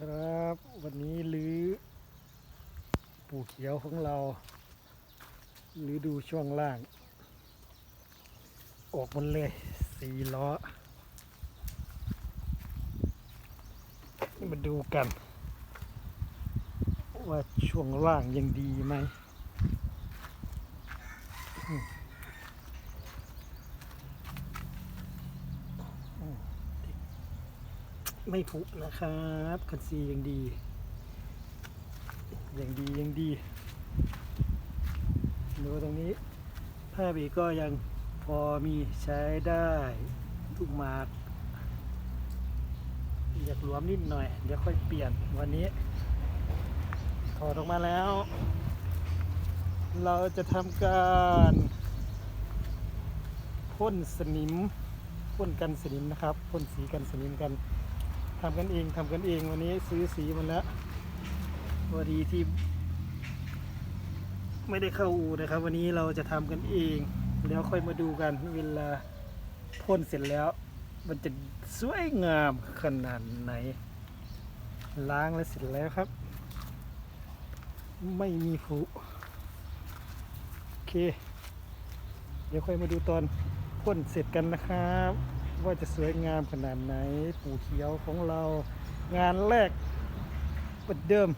ครับ วันนี้ลื้อปูเขียวของเราลื้อดูช่วงล่าง ออกมันเลยสี่ล้อ มาดูกัน ว่าช่วงล่างยังดีไหมอืมอืม ไม่ผุนะครับคันซียังดีอยังดียังดีดูตรงนี้ผ้าบีก็ยังพอมีใช้ได้ทุกหมากอยากหลวมนิดหน่อย เดี๋ยวค่อยเปลี่ยนวันนี้ถอดออกมาแล้ว เราจะทำการพ่นสนิมพ่นกันสนิมนะครับพ่นสีกันสนิมกัน ทำกันเองทำกันเองวันนี้ซื้อสีมาแล้วพอดีที่ไม่ได้เข้าอูนะครับ วันนี้เราจะทำกันเอง แล้วค่อยมาดูกันเวลาพ่นเสร็จแล้ว มันจะสวยงามขนาดไหน ล้างแล้วเสร็จแล้วครับ ไม่มีผุโอเค เดี๋ยวค่อยมาดูตอนพ่นเสร็จกันนะครับ ว่าจะสวยงามขนาดไหนปู่เขียวของเรางานแรกเปิดเดิม